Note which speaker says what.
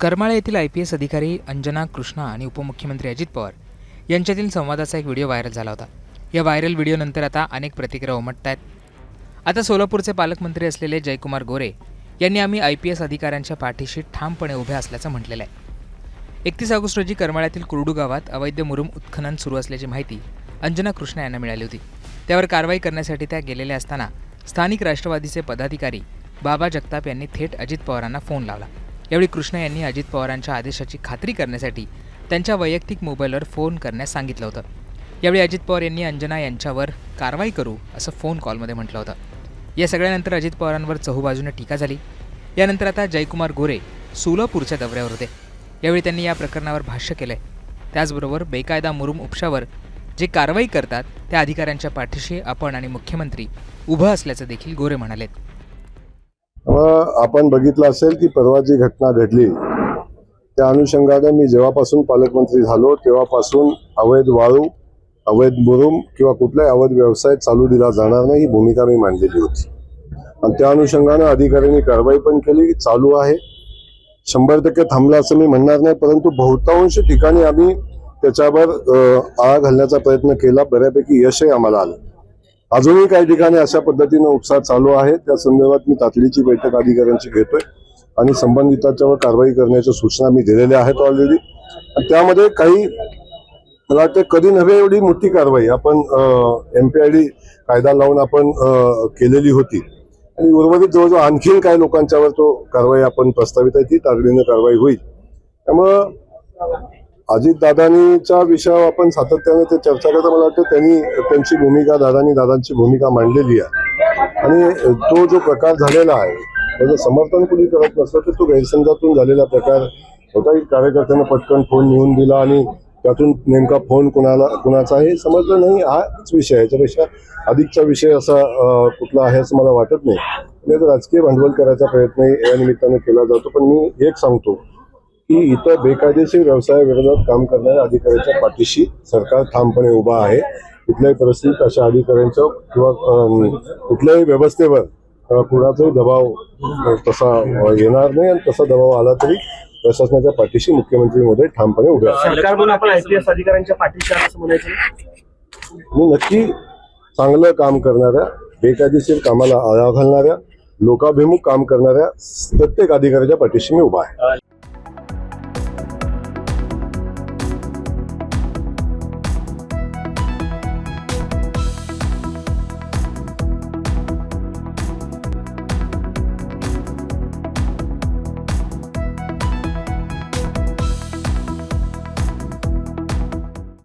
Speaker 1: करमाळा येथील I P S अधिकारी अंजना कृष्णा आणि उपमुख्यमंत्री अजित पवार यांच्यातील संवादाचा एक व्हिडिओ व्हायरल झाला होता. या व्हायरल व्हिडिओनंतर आता अनेक प्रतिक्रिया उमटत आहेत आता सोलापूरचे पालकमंत्री असलेले जयकुमार गोरे यांनी आम्ही आय पी एस अधिकाऱ्यांच्या पाठीशी ठामपणे उभे असल्याचं म्हटलेलं आहे. एकतीस ऑगस्ट रोजी करमाळ्यातील कुरडू गावात अवैध मुरुम उत्खनन सुरू असल्याची माहिती अंजना कृष्णा यांना मिळाली होती. त्यावर कारवाई करण्यासाठी त्या गेलेल्या असताना स्थानिक राष्ट्रवादीचे पदाधिकारी बाबा जगताप यांनी थेट अजित पवारांना फोन लावला. यावेळी कृष्णा यांनी अजित पवारांच्या आदेशाची खात्री करण्यासाठी त्यांच्या वैयक्तिक मोबाईलवर फोन करण्यास सांगितलं होतं. यावेळी अजित पवार यांनी अंजना यांच्यावर कारवाई करू असं फोन कॉलमध्ये म्हटलं होतं. या सगळ्यानंतर अजित पवारांवर चहूबाजूने टीका झाली. यानंतर आता जयकुमार गोरे सोलापूरच्या दौऱ्यावर होते. यावेळी त्यांनी या प्रकरणावर भाष्य केलंय. त्याचबरोबर बेकायदा मुरुम उपशावर जे कारवाई करतात त्या अधिकाऱ्यांच्या पाठीशी आपण आणि मुख्यमंत्री उभं असल्याचं देखील गोरे म्हणालेत.
Speaker 2: आपण बघितलं असेल की परवा जी घटना घडली त्या अनुषंगाने मी जेव्हापासून पालकमंत्री झालो तेव्हापासून अवैध वाळू अवैध मुरुम किंवा कुठलाही अवैध व्यवसाय चालू दिला जाणार नाही ही भूमिका मी मांडलेली होती. आणि त्या अनुषंगानं अधिकाऱ्यांनी कारवाई पण केली चालू आहे. शंभर टक्के थांबला असं मी म्हणणार नाही परंतु बहुतांश ठिकाणी आम्ही त्याच्यावर आळा घालण्याचा प्रयत्न केला बऱ्यापैकी यशही आम्हाला आलं. अजूनही काही ठिकाणी अशा पद्धतीनं उपचार चालू आहे त्या संदर्भात मी तातडीची बैठक अधिकाऱ्यांची घेतोय आणि संबंधितांच्यावर कारवाई करण्याच्या सूचना मी दिलेल्या आहेत ऑलरेडी त्यामध्ये काही मला वाटतं कधी नव्हे एवढी मोठी कारवाई. आपण एम पी आय डी कायदा लावून आपण केलेली होती. आणि उर्वरित जवळजवळ आणखीन काही लोकांच्यावर तो कारवाई आपण प्रस्तावित आहे ती तातडीनं कारवाई होईल. त्यामुळं अजित अजितदादांच्या विषयावर आपण सातत्याने ते चर्चा करता. मला वाटतं त्यांनी त्यांची भूमिका दादांनी दादांची भूमिका मांडलेली आहे. आणि तो जो प्रकार झालेला आहे त्याचं समर्थन कुणी करत नसलं तर तो गैरसमजातून झालेला प्रकार होता. की कार्यकर्त्यांना पटकन फोन नेऊन दिला आणि त्यातून नेमका फोन कुणाला कुणाचा हे समजलं नाही. हाच विषय आहे. याच्यापेक्षा अधिकचा विषय असा कुठला आहे असं मला वाटत नाही तर राजकीय भांडवल करायचा प्रयत्न या निमित्ताने केला जातो. पण मी एक सांगतो की इथं बेकायदेशीर व्यवसायाविरोधात काम करणाऱ्या अधिकाऱ्यांच्या पाठीशी सरकार ठामपणे उभा आहे. कुठल्याही परिस्थितीत अशा अधिकाऱ्यांच्या किंवा कुठल्याही व्यवस्थेवर कुणाचाही दबाव तसा येणार नाही आणि तसा दबाव आला तरी प्रशासनाच्या पाठीशी मुख्यमंत्री मोदी ठामपणे उभे आहेत.
Speaker 3: सरकार म्हणून आपण आयपीएस अधिकाऱ्यांच्या पाठीशी आहात असं म्हणायचं नाही?
Speaker 2: मी नक्की चांगलं काम करणाऱ्या बेकायदेशीर कामाला आळा घालणाऱ्या लोकाभिमुख काम करणाऱ्या प्रत्येक अधिकाऱ्याच्या पाठीशी मी उभा आहे.